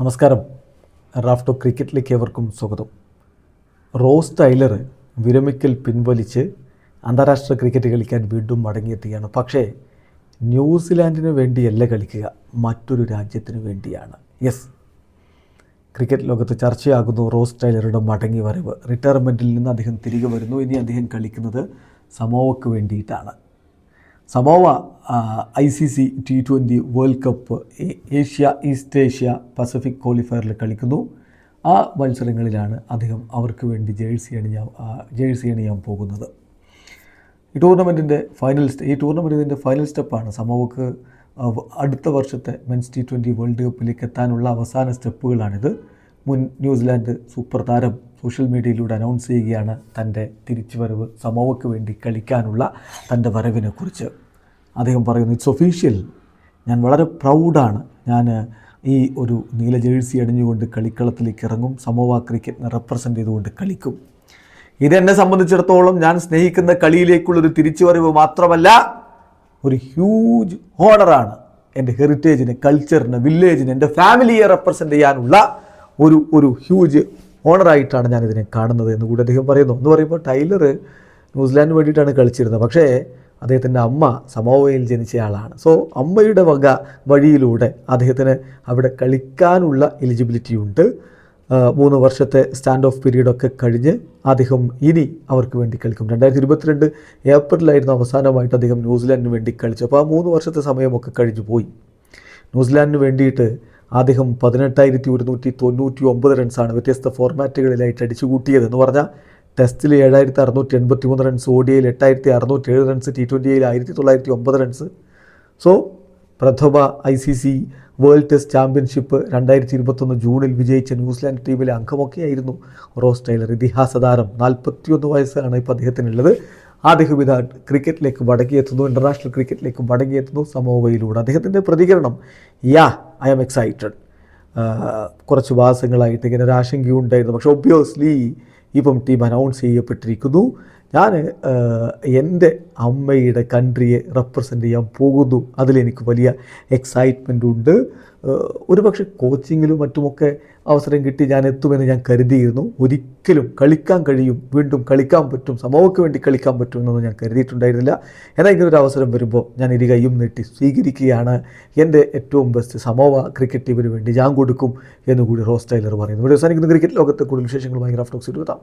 നമസ്കാരം. റാഫ്റ്റോ ക്രിക്കറ്റിലേക്ക് ഏവർക്കും സ്വാഗതം. റോസ് ടൈലർ വിരമിക്കൽ പിൻവലിച്ച് അന്താരാഷ്ട്ര ക്രിക്കറ്റ് കളിക്കാൻ വീണ്ടും മടങ്ങിയെത്തുകയാണ് പക്ഷേ ന്യൂസിലാൻഡിന് വേണ്ടിയല്ല കളിക്കുക മറ്റൊരു രാജ്യത്തിന് വേണ്ടിയാണ്. യെസ് ക്രിക്കറ്റ് ലോകത്ത് ചർച്ചയാകുന്നു റോസ് ടൈലറുടെ മടങ്ങി വരവ് റിട്ടയർമെന്റിൽ നിന്ന് അദ്ദേഹം തിരികെ വരുന്നു. ഇനി അദ്ദേഹം കളിക്കുന്നത് സമോവയ്ക്ക് വേണ്ടിയിട്ടാണ്. Samoa I C C T twenty world cup Asia East Asia Pacific ക്വാളിഫയറിൽ കളിക്കുന്നു. ആ മത്സരങ്ങളിലാണ് അദ്ദേഹം അവർക്ക് വേണ്ടി ജേഴ്സി അണിയാൻ ജേഴ്സി അണിയാൻ പോകുന്നത്. ഈ ടൂർണമെന്റിന്റെ ഫൈനൽ ഈ ടൂർണമെന്റിന്റെ ഫൈനൽ സ്റ്റെപ്പാണ് സമോവക്ക് അടുത്ത വർഷത്തെ മെൻസ് ടി ട്വന്റി വേൾഡ് കപ്പിലേക്ക് എത്താനുള്ള അവസാന സ്റ്റെപ്പുകളാണിത് മുൻ ന്യൂസിലാൻഡ് സൂപ്പർ താരം സോഷ്യൽ മീഡിയയിലൂടെ അനൗൺസ് ചെയ്യുകയാണ് തന്റെ തിരിച്ചുവരവ് സമോവയ്ക്ക് വേണ്ടി കളിക്കാനുള്ള തന്റെ വരവിനെക്കുറിച്ച്. അദ്ദേഹം പറയുന്നു ഇറ്റ്സ് ഒഫീഷ്യൽ ഞാൻ വളരെ പ്രൗഡാണ് ഞാൻ ഈ ഒരു നീല ജേഴ്സി അണിഞ്ഞുകൊണ്ട് കളിക്കളത്തിലേക്ക് ഇറങ്ങും സമോവ ക്രിക്കറ്റിനെ റെപ്രസെന്റ് ചെയ്തുകൊണ്ട് കളിക്കും. ഇതെന്നെ സംബന്ധിച്ചിടത്തോളം ഞാൻ സ്നേഹിക്കുന്ന കളിയിലേക്കുള്ളൊരു തിരിച്ചുവരവ് മാത്രമല്ല ഒരു ഹ്യൂജ് ഹോണറാണ് എന്റെ ഹെറിറ്റേജിനെ കൾച്ചറിനെ വില്ലേജിനെ എന്റെ ഫാമിലിയെ റെപ്രസെന്റ് ചെയ്യാനുള്ള ഒരു ഒരു ഹ്യൂജ് ഓണറായിട്ടാണ് ഞാൻ ഇതിനെ കാണുന്നത് എന്ന് കൂടി അദ്ദേഹം പറയുന്നു. എന്ന് പറയുമ്പോൾ ടൈലർ ന്യൂസിലാൻഡിന് വേണ്ടിയിട്ടാണ് കളിച്ചിരുന്നത്. പക്ഷേ അദ്ദേഹത്തിന്റെ അമ്മ സമോവയിൽ ജനിച്ചയാളാണ് സോ അമ്മയുടെ വക വഴിയിലൂടെ അദ്ദേഹത്തിന് അവിടെ കളിക്കാനുള്ള എലിജിബിലിറ്റി ഉണ്ട്. മൂന്ന് വർഷത്തെ സ്റ്റാൻഡ് ഓഫ് പീരീഡൊക്കെ കഴിഞ്ഞ് അദ്ദേഹം ഇനി അവർക്ക് വേണ്ടി കളിക്കും. രണ്ടായിരത്തി ഇരുപത്തിരണ്ട് ഏപ്രിലായിരുന്നു അവസാനമായിട്ട് അദ്ദേഹം ന്യൂസിലാൻഡിന് വേണ്ടി കളിച്ചു അപ്പോൾ ആ മൂന്ന് വർഷത്തെ സമയമൊക്കെ കഴിഞ്ഞു പോയി. ന്യൂസിലാൻഡിന് വേണ്ടിയിട്ട് അദ്ദേഹം പതിനെട്ടായിരത്തി ഒരുന്നൂറ്റി തൊണ്ണൂറ്റി ഒമ്പത് റൺസാണ് വ്യത്യസ്ത ഫോർമാറ്റുകളിലായിട്ട് അടിച്ചു കൂട്ടിയത് എന്ന് പറഞ്ഞാൽ ടെസ്റ്റിൽ ഏഴായിരത്തി അറുന്നൂറ്റി എൺപത്തി മൂന്ന് റൺസ് ഒ എട്ടായിരത്തി അറുന്നൂറ്റി ഏഴ് റൺസ് ടി ട്വന്റിയിൽ ആയിരത്തി തൊള്ളായിരത്തി ഒമ്പത് റൺസ് സോ പ്രഥമ I C C world test championship രണ്ടായിരത്തി ഇരുപത്തൊന്ന് ജൂണിൽ വിജയിച്ച ന്യൂസിലാൻഡ് ടീമിലെ അംഗമൊക്കെയായിരുന്നു റോസ് ടൈലർ. ഇതിഹാസ താരം നാൽപ്പത്തിയൊന്ന് വയസ്സാണ് ഇപ്പോൾ അദ്ദേഹത്തിനുള്ളത്. അദ്ദേഹം ഇതാ ക്രിക്കറ്റിലേക്ക് മടങ്ങിയെത്തുന്നു ഇന്റർനാഷണൽ ക്രിക്കറ്റിലേക്ക് മടങ്ങിയെത്തുന്നു സമോവയിലൂടെ. അദ്ദേഹത്തിന്റെ പ്രതികരണം യാ ഐ ആം എക്സൈറ്റഡ് കുറച്ച് മാസങ്ങളായിട്ട് ഇങ്ങനെ ഒരു ആശങ്കയുണ്ടായിരുന്നു. പക്ഷേ ഒബ്വിയസ്ലി ഇപ്പം ടീം അനൗൺസ് ചെയ്യപ്പെട്ടിരിക്കുന്നു. ഞാൻ എന്റെ അമ്മയുടെ കൺട്രിയെ റെപ്രസെന്റ് ചെയ്യാൻ പോകുന്നു. അതിലെനിക്ക് വലിയ എക്സൈറ്റ്മെന്റ് ഉണ്ട്. ഒരുപക്ഷെ കോച്ചിങ്ങിലും മറ്റുമൊക്കെ അവസരം കിട്ടി ഞാൻ എത്തുമെന്ന് ഞാൻ കരുതിയിരുന്നു. ഒരിക്കലും കളിക്കാൻ കഴിയും വീണ്ടും കളിക്കാൻ പറ്റും സമൂഹക്ക് വേണ്ടി കളിക്കാൻ പറ്റും എന്നൊന്നും ഞാൻ കരുതിയിട്ടുണ്ടായിരുന്നില്ല. എന്നാൽ ഇങ്ങനെ ഒരു അവസരം വരുമ്പോൾ ഞാൻ ഇരു കൈയും നീട്ടി സ്വീകരിക്കുകയാണ്. എന്റെ ഏറ്റവും ബെസ്റ്റ് സമോവ ക്രിക്കറ്റ് ടീമിന് വേണ്ടി ഞാൻ കൊടുക്കും എന്നുകൂടി റോസ് ടൈലർ പറയുന്നു. ഇവിടെ അവസാനിക്കുന്ന. ക്രിക്കറ്റ് ലോകത്തെ കൂടുതൽ വിശേഷങ്ങളുമായി ഗ്രാഫ്റ്റോക്സ് എത്താം